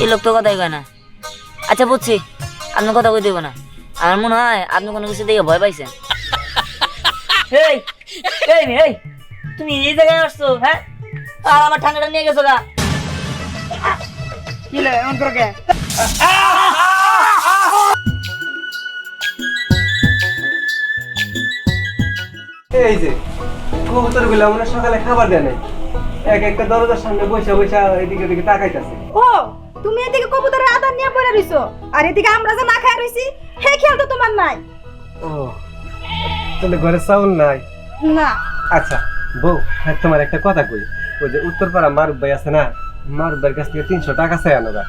এই লোক তো কথাই কয় না। আচ্ছা বুঝছি। আপনি কথা কই দেব না। আমার মনে হয় আপনি কোনো কিছু দেখে ভয় পাইছেন। এই এই এই তুমি এই জায়গায় আসছো হ্যাঁ? আর আমার ঠান্ডাটা নিয়ে গেছো গা। কি লে এমন করে এই যে কবুতরগুলো আমরা সকালে খাবার দেয় নাই। এক একটা দরজার সামনে বসে বসে এদিকে এদিকে তাকাইতেছে। ও তুমি এদিকে কবুতরের আদার নিয়ে পড়ে রইছো। আর এদিকে আমরা যে না খাই রইছি হে খেয়াল তো তোমার নাই। ও তাহলে ঘরে চাউল নাই? না। আচ্ছা বউ হ্যাঁ, তোমার একটা কথা কই। ওই যে উত্তরপাড়া মারুফ ভাই আছে না মারুফ ভাইয়ের কাছ থেকে তিনশো টাকা চাই আনোগা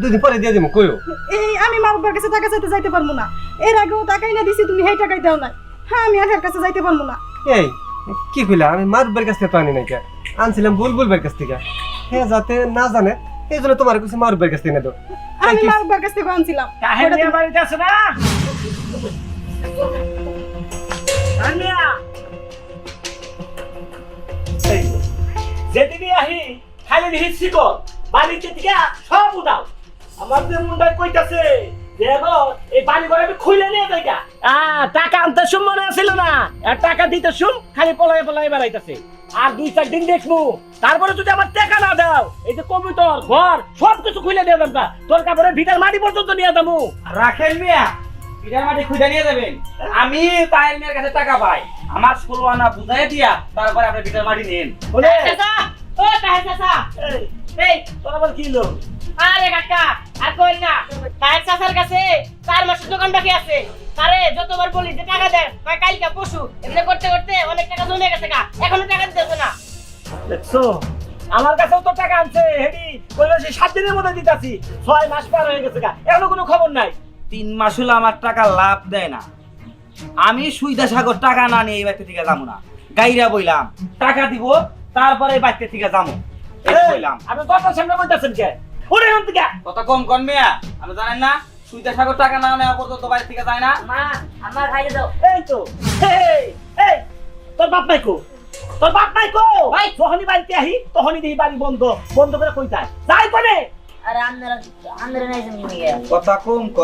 দুদিন পরে দিয়ে দিব কইও। এই আমি মারুবার কাছে টাকা চাইতে যাইতে পারব না। এর আগেও টাকাই না দিছি তুমি সেই টাকাই দাও নাই। হ্যাঁ আমি আর এর কাছে যাইতে পারব না। এই কি কইলা? আমি মারুফ ভাইয়ের কাছ থেকে তো আনি নাই কে। আনছিলাম বুলবুল ভাইয়ের কাছ থেকে। হ্যাঁ যাতে না জানে এই জন্য তোমার কিছু ভাইয়ের কাছ থেকে এনে দাও আমি মারুবার কাছ থেকে আনছিলাম। ওটা তুমি- বাড়িতে আছে না? আনিয়া এই, যেদিনই আহি খালি দিহি শিকল বাড়িতে থেকে সব উদাও। আমার যে মুন্ডায় কইতাছে দেখো এই বাড়ি ঘরে আমি খুলে নিয়ে যাই টাকা আনতে শুন মনে ছিল না। আর টাকা দিতে শুন খালি পলাই পলাই বেড়াইতেছে। আর দুই চার দিন দেখব। তারপরে যদি আমার টাকা না দাও এই যে কবুতর ঘর সব কিছু খুলে দিয়ে দেবা তোর কাপড়ের ভিটার মাটি পর্যন্ত নিয়ে যাব। রাখেন মিয়া পিঠার মাটি খুঁজে নিয়ে যাবেন। আমি তাহের মিয়ার কাছে টাকা পাই। আমার ষোলো আনা বুঝাই দিয়া তারপরে আপনি পিঠার মাটি নিন। বলে চাচা! ও তাহের চাচা! এই, এই তোর আবার কি লোক? আরে কাকা আর কই না তাহের চাচার কাছে চার মাসের দোকান বাকি আছে। তারে যতবার বলি যে টাকা দেন কয় কালকা পশু এমনি করতে করতে অনেক টাকা জমে গেছে গা এখনও টাকা দিতেছে না। দেখছ? আমার কাছেও তো টাকা আনছে হেডি বলল সে সাত দিনের মধ্যে দিতাছি ছয় মাস পার হয়ে গেছে গা এখনও কোনো খবর নাই। তিন মাস হলো আমার টাকা লাভ দেয় না। আমি সুইদা সাগর টাকা না নিয়ে এই বাড়িতে থেকে যাব না। গাইরা বইলাম টাকা দিব তারপরে এই বাড়িতে থেকে যাব। বইলাম। আপনি দরজার সামনে বলতেছেন কে? ওরে এখান থেকে। কথা কম কন মিয়া আপনি জানেন না? সুইদা সাগর টাকা না নেওয়া পর্যন্ত বাড়ি থেকে যায় না। মা আমার খাইয়ে দাও এই তো এই তোর বাপ নাই কো? তোর বাপ নাই কো? ভাই। যখনই বাড়িতে আহি তখনই দেখি বাড়ি বন্ধ। বন্ধ করে কই যায়? যাই কোনে? আরে নাই কথা কম ক।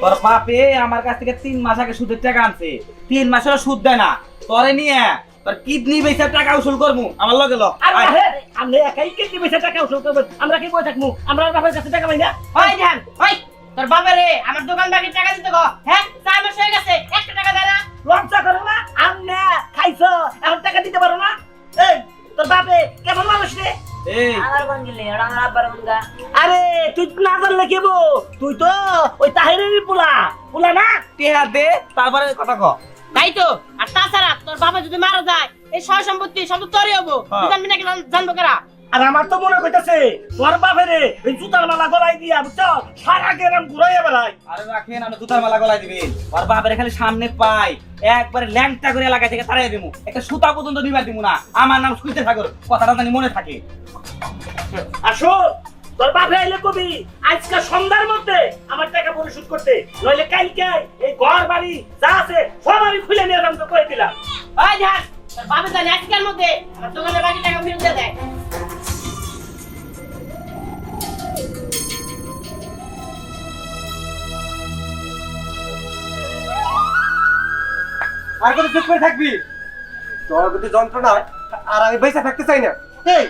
তোর বাপে আমার কাছ থেকে তিন মাস আগে সুদের টাকা আনছে। তিন মাস হলো সুদ দেয় না। তোরে নিয়ে তোর কিডনি বেচে টাকা উসুল করব আমার লগে ল আর আয়। আহে আপনি একাই কেটে বেঁচে টাকা উসুল আমরা কি বই থাকব আমরা বাপের কাছে টাকা পাই না? ধ্যান ওই তোর বাবারে আমার দোকান বাকি টাকা দিতে গো হ্যাঁ চার মাস হয়ে গেছে একটা টাকা দেয় না। লজ্জা করো না? আমনে খাইছো এখন টাকা দিতে পারো না? এই তোর বাপে কেমন মানুষ রে? আরে তুই না জানলে কেবো তুই তো ওই তাহিরেরই পোলা। পোলা না? টেহা দে তারপরে কথা ক। তাই তো? আর তাছাড়া তোর বাবা যদি মারা যায় এই সয় সম্পত্তি সব তোরই হব। হ্যাঁ। তুই জানবি নাকি জানব কারা? আর আমার তো মনে কইতাছে তোর বাপেরে এই জুতার মালা গলাই দিয়া বুঝছ সারা গেরাম ঘুরাইয়া বেড়াই আরে রাখেন আমি জুতার মালা গলায় দিবেন আর বাপের খালি সামনে পাই একবারে ল্যাংটা করে এলাকা থেকে তাড়াই দিমু। একটা সুতা পর্যন্ত নিবার দিমু না আমার নাম সুইতে সাগর কথাটা জানি মনে থাকে। আসো তোর বাপে আইলে কবি আজকে সন্ধ্যার মধ্যে আমার টাকা পরিশোধ করতে। নইলে কালকে এই ঘর বাড়ি যা আছে সব আমি খুলে নিয়ে যাব করে দিলাম। ওই ধ্যান তোর বাবা জানে আজকের মধ্যে আমার দোকানের বাকি টাকা ফেরত দিয়ে দেয়। আর কত চুপ করে থাকবি? তোর যদি যন্ত্রণা হয়, আর আমি বেঁচে থাকতে চাই না। এই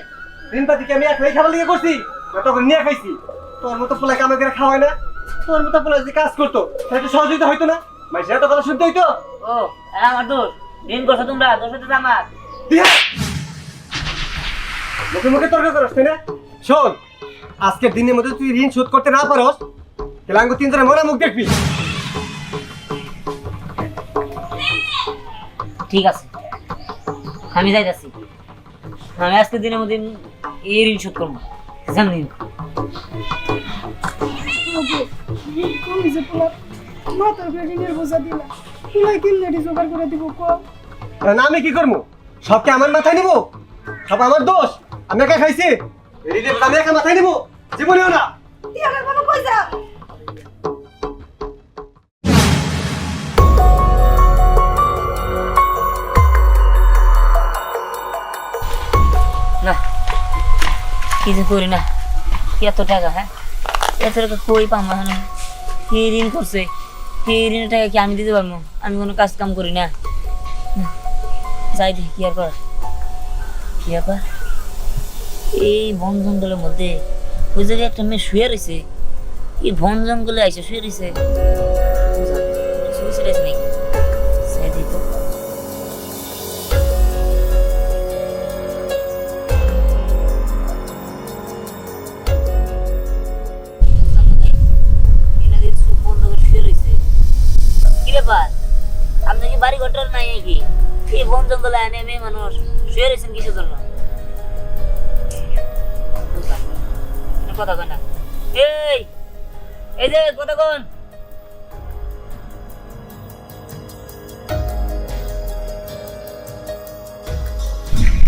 দিন পাতি কি আমি একলাই খাবার লিগে করছি না তখন নিয়ে খাইছি। তোর মতো পোলা কামে করে খাওয়াই না। তোর মতো পোলা যদি কাজ করতো তাহলে একটু সহযোগিতা হইতো না। মাইসে তো কথা শুনতে হইতো। ও আমার দোষ। দিন করছ তোমরা দোষ হচ্ছে আমার! মুখে মুখে তর্ক করস তাই না? শোন আজকের দিনের মধ্যে তুই ঋণ শোধ করতে না পারস তিন জনে মরা মুখ দেখবি। ঠিক আছে। আমি যাইতাছি। আমি আজকে দিনের মধ্যে এই ঋণ শোধ করব। জানি না আমি কি করব? সবকে আমার মাথায় নিবো? সব আমার দোষ? আমি একা খাইছি? আমি একা মাথায় নিবো? জীবনেও না। কিছু করি না। এত টাকা হ্যাঁ? এত টাকা কই এখন কে ঋণ করছে? কে ঋণের টাকা কি আমি দিতে পারব? আমি কোনো কাজ কাম করি না। না, যাই দেখি কি আর কর কি ব্যাপার এই বন জঙ্গলের মধ্যে ওই জায়গায় একটা মেয়ে শুয়ে রয়েছে। এই বন জঙ্গলে আইসে শুয়ে রয়েছে। ব্যাপার? আপনি কি বাড়ি নাই এই বন জঙ্গলে আনে মেয়ে মানুষ শুয়ে রয়েছেন কিসের জন্য? কথা এই এই যে কথা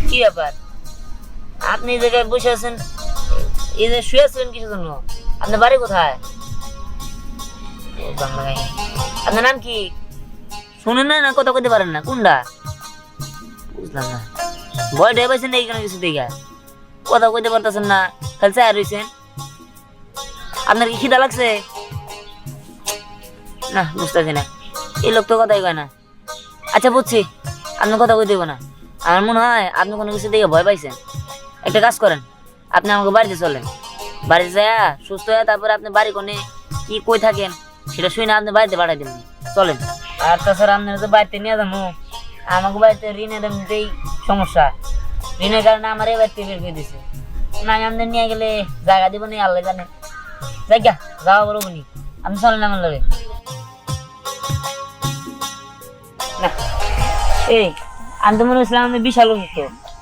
কি ব্যাপার? আপনি এই জায়গায় বসে আছেন, এই যে শুয়ে আছেন কিছু জন্য? আপনার বাড়ি কোথায়। আপনার নাম কি? শুনেন না না কথা কইতে পারেন না। কোনটা? বুঝলাম না। ভয় ডে পাইছেন এইখানে কিছু দেখা কথা কইতে পারতেছেন না। খালি চায় রয়েছেন আপনার কি খিদা লাগছে? না, বুঝতেছি না। এই লোক তো কথাই কয় না। আচ্ছা বুঝছি। আপনি কথা কই দেবো না। আমার মনে হয় আপনি কোনো কিছু দেখে ভয় পাইছেন। একটা কাজ করেন। আপনি আমাকে বাড়িতে চলেন। বাড়িতে যায় সুস্থ হয়ে তারপরে আপনি বাড়ি কোনে কি কই থাকেন? সেটা শুনে আপনি বাড়িতে পাঠাই দেবেন চলেন। আর তাছাড়া আপনার তো বাড়িতে নিয়ে যাব। আমাকে বাড়িতে ঋণের এমনিতেই সমস্যা। ঋণের কারণে আমার এই বাড়িতে বের করে দিছে। না, আমি আপনার নিয়ে গেলে জায়গা দিব নি, আল্লাহ জানে। জায়গা যাওয়া বলব নি আপনি চলেন আমার লগে। এই, আমি তো মনে হচ্ছিলাম আপনি বিশাল অসুস্থ।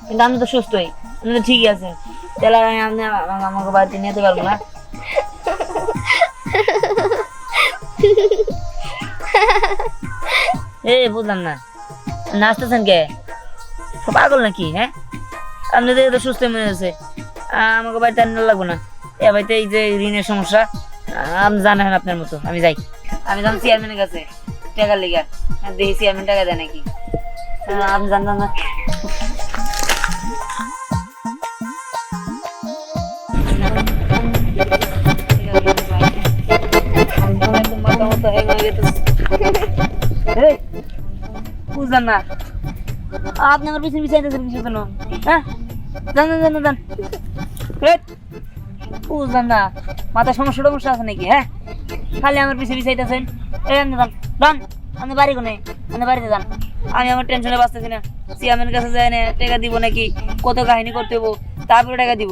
কিন্তু আমি তো সুস্থই। আপনি তো ঠিকই আছেন। তাহলে আমি আপনি আমাকে বাড়িতে নিয়ে যেতে পারব না? এই, বুঝলাম না। নাচতেছেন কে? পাগল নাকি হ্যাঁ? আপনি তো সুস্থ মনে হচ্ছে আমাকে বাড়িতে আনতে লাগবো না। এ বাড়িতে এই যে ঋণের সমস্যা আপনি জানেন আপনার মতো। আমি যাই। আমি যাম চেয়ারম্যানের কাছে, টাকার লেগে। দেখি চেয়ারম্যান টাকা দেয় নাকি? আপনি জানতাম না। হ্যাঁ? মাথায় সমস্যা টমস্যা আছে নাকি? হ্যাঁ? খালি আমার আইতেছেন এই যান আপনি বাড়ি কোনে? বাড়িতে যান। আমি আমার টেনশনে বাঁচতেছি না। সিয়ামের কাছে যায় না, টাকা দিব নাকি? কত কাহিনী করতে হব? তারপরে টাকা দিব।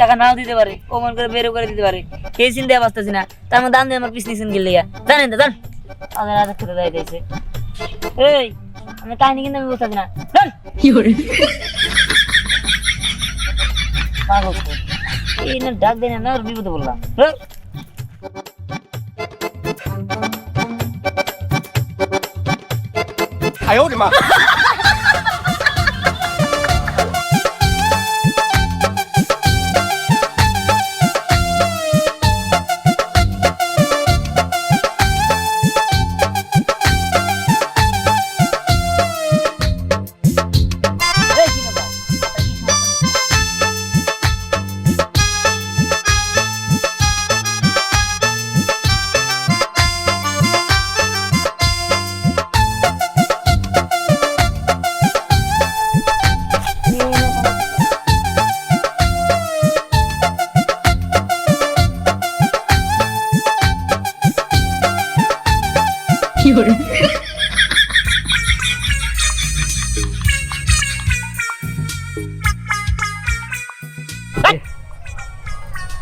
টাকা নাও দিতে পারে ও কমন করে বেরো করে দিতে পারে। এই চিন্তায় বাঁচতেছি না। তার মধ্যে আমি আমার পিছনে চিন গেলে জানেন তো জান আমাদের রাজা খেতে যাইতেছে এই আমি কাহিনী কিন্তু আমি বুঝতেছি না চল পাগল তো। এই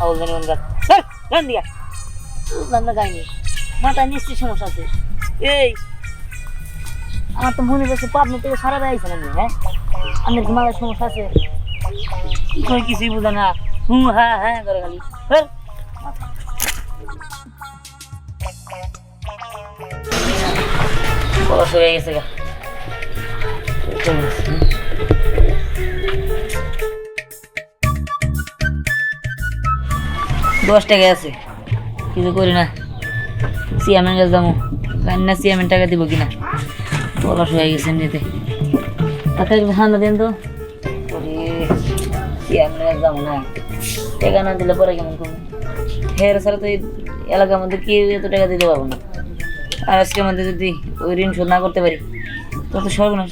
আউল জানি মন গাছ গান দিয়া বান্দা গাইনি মাথায় নিশ্চয়ই সমস্যা আছে এই আমার তো মনে হচ্ছে পাবনা থেকে সারা বেড়াইছেন আপনি হ্যাঁ? আপনার মাথায় সমস্যা আছে। কই কিছুই বুঝে না। হুম হ্যাঁ হ্যাঁ করে খালি। হ্যাঁ দশ টাকা আছে। কিছু করি না। চেয়ারম্যান কাছে যাব। জানি না চেয়ারম্যান টাকা দিব কিনা। পলাশ হয়ে গেছে এমনিতে। তাতে একটু ঠান্ডা দেন তো। চেয়ারম্যান আর যাব না। টাকা না দিলে পরে কেমন করব? হের ছাড়া তো এলাকার মধ্যে কেউ এত টাকা দিতে পারব না। আর আজকের মধ্যে যদি ওই ঋণ শোধ না করতে পারি তো তো সর্বনাশ।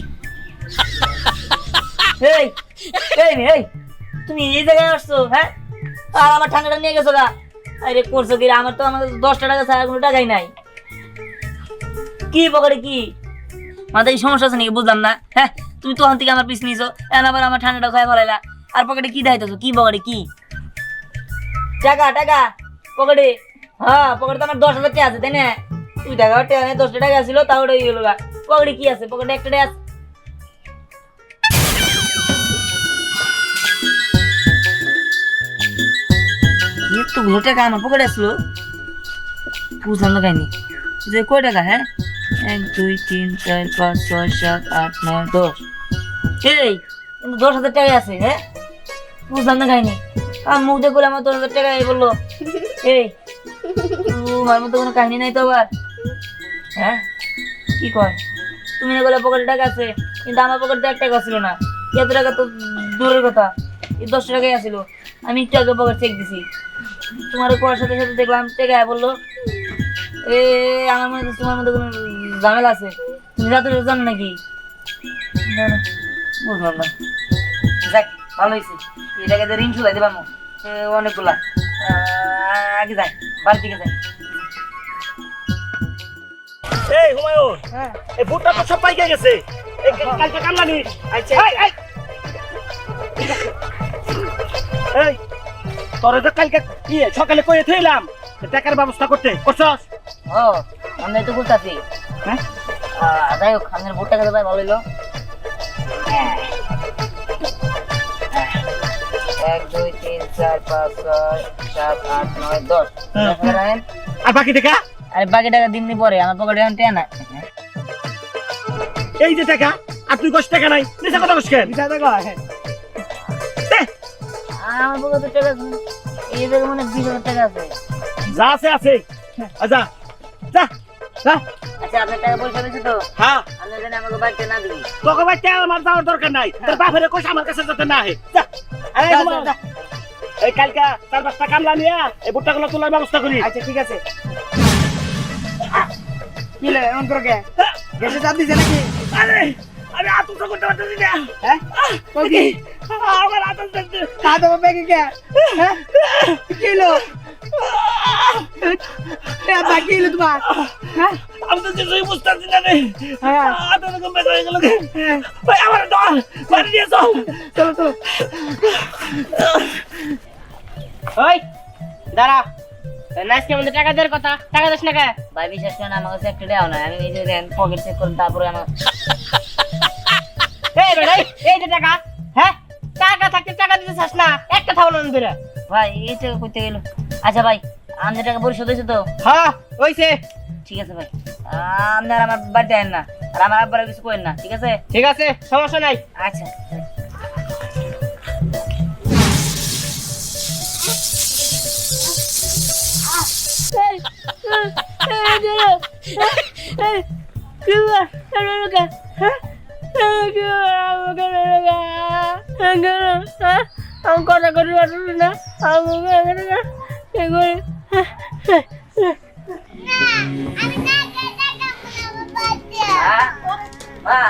এই এই তুমি এই জায়গায় আসছো হ্যাঁ? আর আমার ঠান্ডাটা নিয়ে গেছো গা। আরে করছ কি? আমার তো আমাদের দশটা টাকা ছাড়া কোনো টাকাই নাই। কি পকেটে কি? মাথায় সমস্যা আছে নাকি? বুঝলাম না। হ্যাঁ তুমি তখন থেকে আমার পিস নিয়েছো। এখন আবার আমার ঠান্ডাটা খাই ফেলাইলা আর পকেটে কি দাইতেছো কি পকেটে কি? টাকা টাকা, পকেটে। হ্যাঁ পকেটে তো আমার দশ হাজার টাকা আছে, তাই না? তুই টাকা টাকা দশটা টাকা ছিল, তাও ওটা গেল পকেটে কি আছে? পকেটে একটা আছে। এতগুলো টাকা আমার পকেটে আসলো। বুঝলাম না কাহিনি। যে কয় টাকা হ্যাঁ? এক, দুই, তিন, চার, পাঁচ, ছয়, সাত, আট, নয়, দশ। এই, কিন্তু দশ হাজার টাকা আছে হ্যাঁ? বুঝলাম না কাহিনি। আর মুখ দিয়ে আমার দশ হাজার টাকা, এই বলল। এই তোমার মতো কোনো কাহিনী নাই তো আবার। হ্যাঁ? কি কয়? তুমি না বলে পকেটে টাকা আছে, কিন্তু আমার পকেটে এক টাকা ছিল না। এত টাকা তো দূরের কথা। এই দশ টাকাই আসছিল আমি একটু আগে পকেট চেক দিছি। তোমার করার সাথে সাথে দেখলাম টাকা বলল এ আমার মনে হচ্ছে তোমার মধ্যে কোনো ঝামেলা আছে। তুমি রাতে জানো নাকি? না, না, বুঝলাম না। যাক ভালো হয়েছে। এই টাকাতে ঋণ শুলাই দেবাম অনেকগুলা। আগে যাই বাড়ির দিকে যাই। এই হুমায়ুন হ্যাঁ। এই ভুট্টা তো সব পাইকে গেছে। কালকে কামলা নি আচ্ছা তোরে তো কালকে কি সকালে কয়ে থইলাম টাকার ব্যবস্থা করতে করছস? ও তো বলতেছি। হ্যাঁ? যাই হোক আমাদের ভোটটা খেতে পাই ভালো হইল এক দুই তিন চার পাঁচ ছয় সাত আট নয় দশ। হ্যাঁ। আর বাকি টাকা? আরে বাকি টাকা দিন পরে আমার পকেটে এখন টেয়া নাই এই যে টাকা আর তুই কষ্ট টাকা নাই নিচে কথা কষ্ট কেন? টাকা হ্যাঁ আমার পকেটে টাকা আছে। জায়গায় মানে বিশ হাজার টাকা আছে। যা আছে আছে। আ, যা। যা আচ্ছা আপনার টাকা পয়সা পেয়েছে তো? হ্যাঁ। আপনি জানি আমাকে বাড়িতে না দিবি। তোকে ভাই আমার যাওয়ার দরকার নাই। তোর বাপের কোষ আমার কাছে যাতে না আহে। যা। এই যা, হুমায়ুন, যা, এই কালকা চার পাঁচটা কামলা নিয়ে এই ভুট্টাগুলো তোলার ব্যবস্থা করি। আচ্ছা ঠিক আছে। কি লে এমন করে গ্যাসে চাপ দিছে নাকি? আরে! আরে আতুর তো করতে পারতেছি না হ্যাঁ কই কি আমার আতুর দেখতে তা তো ব্যাগে কে হ্যাঁ কি লো এ বাকি লো তোমার হ্যাঁ আমি তো কিছুই বুঝতে পারছি না রে হ্যাঁ আতুর এরকম বেজা হয়ে গেল ভাই আমার ডর বাড়ি নিয়ে চল চলো চলো ওই দাঁড়া নাচকে মধ্যে টাকা দেওয়ার কথা টাকা দিস না কে ভাই বিশ্বাস করেন আমার কাছে একটা টাকাও নাই আমি এই যে দেন পকেট চেক করুন তারপরে আমার টাকা হ্যাঁ টাকা থাকতে টাকা দিতে চাস না একটা না ধরে ভাই এই টাকা করতে গেল আচ্ছা ভাই আমাদের টাকা পরিশোধ হয়েছে তো হ্যাঁ হইছে ঠিক আছে ভাই আপনার আমার বাড়িতে আইন না আর আমার আব্বার কিছু করেন না ঠিক আছে ঠিক আছে সমস্যা নাই আচ্ছা আমি কথা করতে পারছি না আমি হ্যাঁ? মা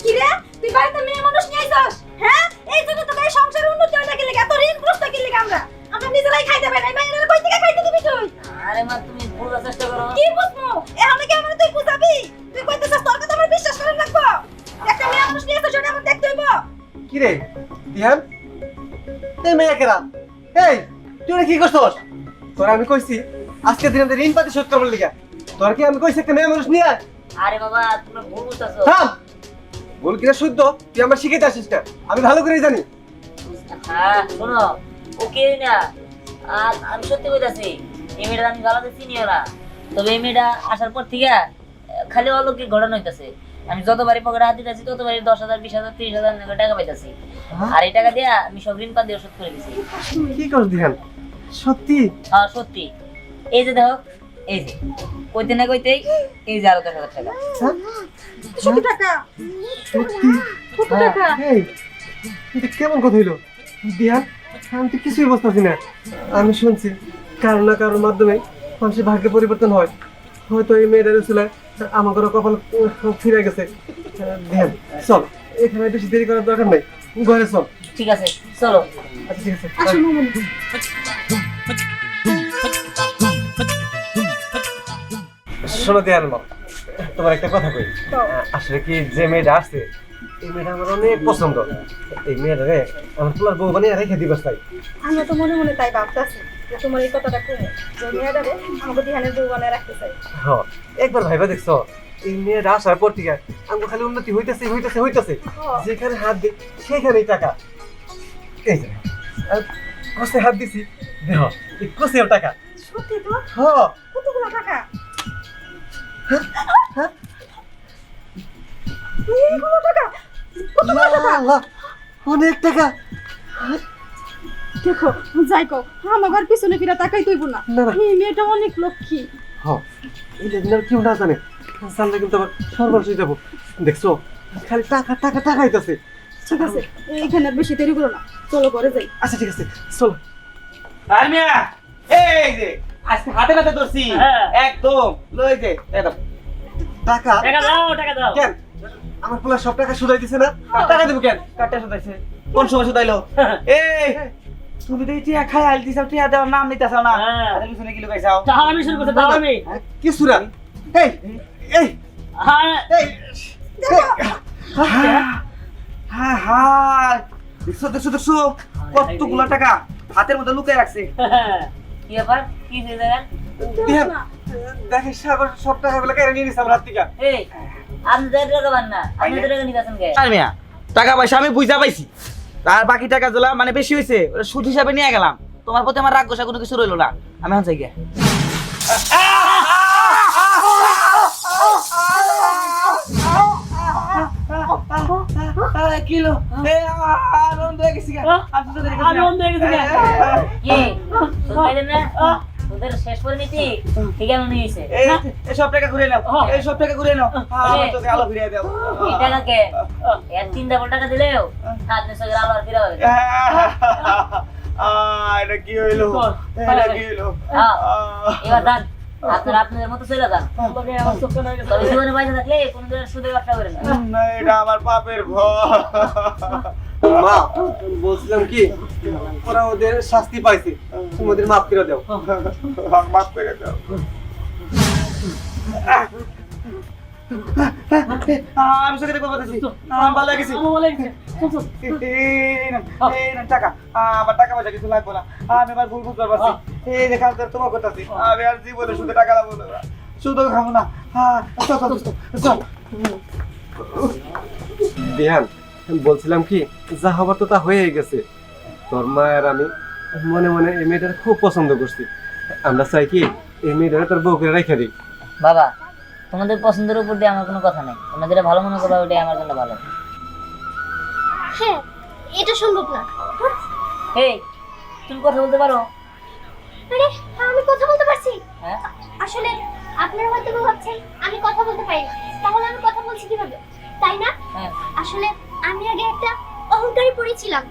কি রে তুই বাড়িতে মেয়ে মানুষ নিয়ে আইছস? হ্যাঁ? এই জন্য তোকে এই সংসারের উন্নতি হয় না কি লেগে এত ঋণগ্রস্ত কি লেগে আমরা? আমরা নিজেরাই খাইতে পারি না মাইনের কই থেকে খাইতে দিবি তুই? আরে মা তুমি বোঝার চেষ্টা করো। কি বুঝমু এখন কি আমরা তুই বুঝাবি? তুই কইতেছস তোর কথা আমার বিশ্বাস করা লাগবো? একটা মেয়ে মানুষ নিয়ে আইছস সেটা আমার দেখতে হইব। কি রে দিহান? এই মেয়ে কেরা? এই তুই কি করছস? তোর আমি কইছি আজকে দিন আমাদের ঋণ পাতি শোধ করবার লিগা। তোর কি আমি কইছি একটা মেয়ে মানুষ নিয়ে আরে বাবা তুমি ভুল বুঝতেছো। থাম! ভুল কিনা শুদ্ধ তুই আমার শিখাইতে আসিস না। আমি ভালো করেই জানি। হ্যাঁ শোনো ও কেউ না আর আমি সত্যি বলতেছি এই মেয়েটা আমি গালাতে চিনিও না। তবে এই মেয়েটা আসার পর থেকে খালি অলৌকিক ঘটনা হইতাছে। আমি যতবারই পকেটে হাত দিতেছি ততবারই দশ হাজার বিশ হাজার তিরিশ হাজার টাকা পাইতাছি। আর এই টাকা দিয়া আমি সব ঋণ পাত ওষুধ করে দিছি। কি করছ দিহান? সত্যি? হ্যাঁ সত্যি। এই যে দেখো এই যে কইতে না কইতেই এই যে আরও দশ হাজার টাকা। হ্যাঁ? সত্যি টাকা। সত্যি? কত হ্যাঁ। টাকা। এই এটা কেমন কথা হইল? দিহান? আমি তো কিছুই বুঝতেছি না। আমি শুনছি কারও না কারোর মাধ্যমে মানুষের ভাগ্যে পরিবর্তন হয়। হয়তো এই মেয়েটার ছিল আমার কোনো কপাল ফিরে গেছে। দিহান চল এখানে বেশি দেরি করার দরকার নেই। ঘরে চল। ঠিক আছে চলো। আচ্ছা ঠিক আছে শোনো মা তোমার একটা কথা কই। আসলে কি যে মেয়েটা আসছে এই মেয়েটা আমার অনেক পছন্দ। এই মেয়েটা রে আমার বউ বানিয়ে রেখে দিবস তাই। আমরা তো মনে মনে তাই ভাবতেছি তোমার এই কথাটা কমে যে মেয়েটারে আমাকে ধ্যানের বউ বানায় রাখতে চাই। হ্যাঁ একবার ভাইবা দেখছ এই মেয়েটা আসার পর থেকে আমাকে খালি উন্নতি হইতেছে হইতেছে হইতেছে। হ্যাঁ। যেখানে হাত দিই সেখানেই টাকা। এই যে কষে হাত দিছি দেহ এই কষেও টাকা। সত্যি তো? হ কতগুলো টাকা? এইগুলো টাকা কতগুলো টাকা? অনেক টাকা। দেখো যাই কো আমার পিছনে ফিরে তাকাই তুইব না। এই মেয়েটা অনেক লক্ষ্মী। হ এই যে কেউ না জানে। জানলে কিন্তু আবার সর্বনাশ হয়ে যাব। দেখছ খালি টাকা টাকা টাকা হইতাছে ঠিক আছে এইখানে আর বেশি দেরি করো না। চলো ঘরে যাই। আচ্ছা ঠিক আছে চলো। আর মিয়া এই যে আজকে হাতে নাতে ধরছি। হ্যাঁ। একদম লই যে একদম টাকা। টাকা দাও টাকা দাও। কেন? আমার পোলা সব টাকা সুদাই দিছে না? টাকা দেবো কেন? কাটটা শুধাইছে? কোন সময় শুধাইলো? এই! তুমি তো খাই আইল দিছাও টিয়া দেওয়ার নাম নিতেছাও না। হ্যাঁ। হাতের পিছনে কি লুকাইছাও? আমি শুরু করতে দাও আমি। কি সুরা? এই এই হ্যাঁ। এই হ্যাঁ হ্যাঁ দেখছ দেখছ দেখছ? কতগুলো টাকা হাতের মধ্যে লুকাই রাখছে। কি ব্যাপার? কি দেখে সাগর সব টাকা গুলো কেড়ে নিয়ে নিছে আমার হাত থেকে। এই টাকা আর মিয়া পয়সা আমি বুঝা পাইছি তার বাকি টাকা গুলা মানে বেশি হয়েছে ওটা সুদ হিসাবে নিয়ে গেলাম তোমার প্রতি আমার রাগ গোসা কোনো কিছু রইল না আমি এখন চাই গিয়া কিলো আনন্দ হয়ে গেছি হয়ে গেছি তোদের শেষ ঠিক আছে নিয়েছে এই সব টাকা ঘুরে নাও এই সব টাকা ঘুরে নাও। আমার তোকে আলো ফিরিয়ে দাও এই টাকাকে এর তিন ডাবল টাকা দিলেও আলো আর ফিরে পাবেন আহ, এটা কি হইল? এটা কি হইল? হ্যাঁ। এবার আপনার আপনাদের মতো চলে যান তবে জীবনে পয়সা থাকলে কোনো দিনের সুদে ব্যবসা করে না। না, এটা আমার পাপের ভয়। মা বলছিলাম কি ওরা ওদের শাস্তি পাইছে তুমি ওদের মাফ করে দাও। মাফ করে দাও। আমি আমার ভালো লাগেছে। টাকা। আমার টাকা পয়সা কিছু লাগবে না। আমি এবার ভুল বুঝতে পারছি। এই দেখা তোমার কথা আমি আর জীবনে শুধু টাকা লাগবো না। শুধু খাব না। দিহান বলছিলাম কি যা হবার তো তা হয়েই গেছে। তোর মায়ের আমি মনে মনে এই মেয়েটার খুব পছন্দ করছি। আমরা চাই কি এই মেয়েটারে তোর বউ করে রেখে দিই। বাবা তোমাদের পছন্দের উপর দিয়ে আমার কোনো কথা নেই। তোমরা যেটা ভালো মনে করবে ওটাই আমার জন্য ভালো। হ্যাঁ এটা সম্ভব না। এই তুমি কথা বলতে পারো? আরে আমি কথা বলতে পারছি। হ্যাঁ? আসলে আপনারা হয়তো ভাবছেন আমি কথা বলতে পারি না। তাহলে আমি কথা বলছি কীভাবে? তাই না? হ্যাঁ। আসলে আমি আগে একটা অহংকারী পরি ছিলাম।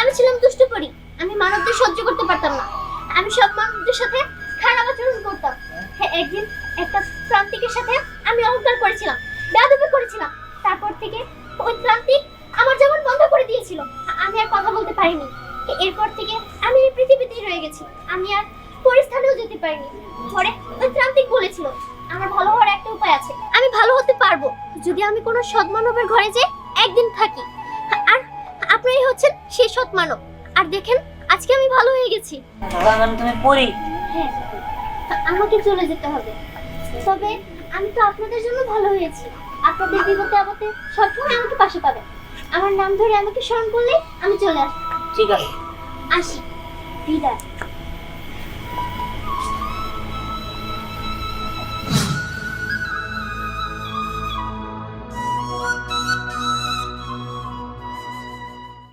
আমি ছিলাম দুষ্ট পরি। আমি মানবদের সহ্য করতে পারতাম না। আমি সব মানুষদের সাথে খারাপ আচরণ করতাম। হ্যাঁ একদিন একটা প্রান্তিকের সাথে আমি অহংকার করেছিলাম, বেয়াদবি করেছিলাম। তারপর থেকে ওই প্রান্তিক আমার যেমন বন্ধ করে দিয়েছিল, আমি আর কথা বলতে পারিনি। এরপর থেকে আমি এই পৃথিবীতেই রয়ে গেছি। আমি আর পরিস্থানেও যেতে পারিনি। পরে ওই প্রান্তিক বলেছিল, আমার ভালো হওয়ার একটা উপায় আছে। আমি ভালো হতে পারব। যদি আমি কোনো সৎ মানবের ঘরে যে একদিন থাকি। আর আপনারই হচ্ছেন সেই সৎ মানব। আর দেখেন আজকে আমি ভালো হয়ে গেছি। মানে তুমি পড়ি। হ্যাঁ আমাকে চলে যেতে হবে। তবে আমি তো আপনাদের জন্য ভালো হয়েছি। আপনাদের বিপদে আপদে সবসময় আমাকে পাশে পাবেন। আমার নাম ধরে আমাকে স্মরণ করলে আমি চলে আসব। ঠিক আছে। আসি। বিদায়।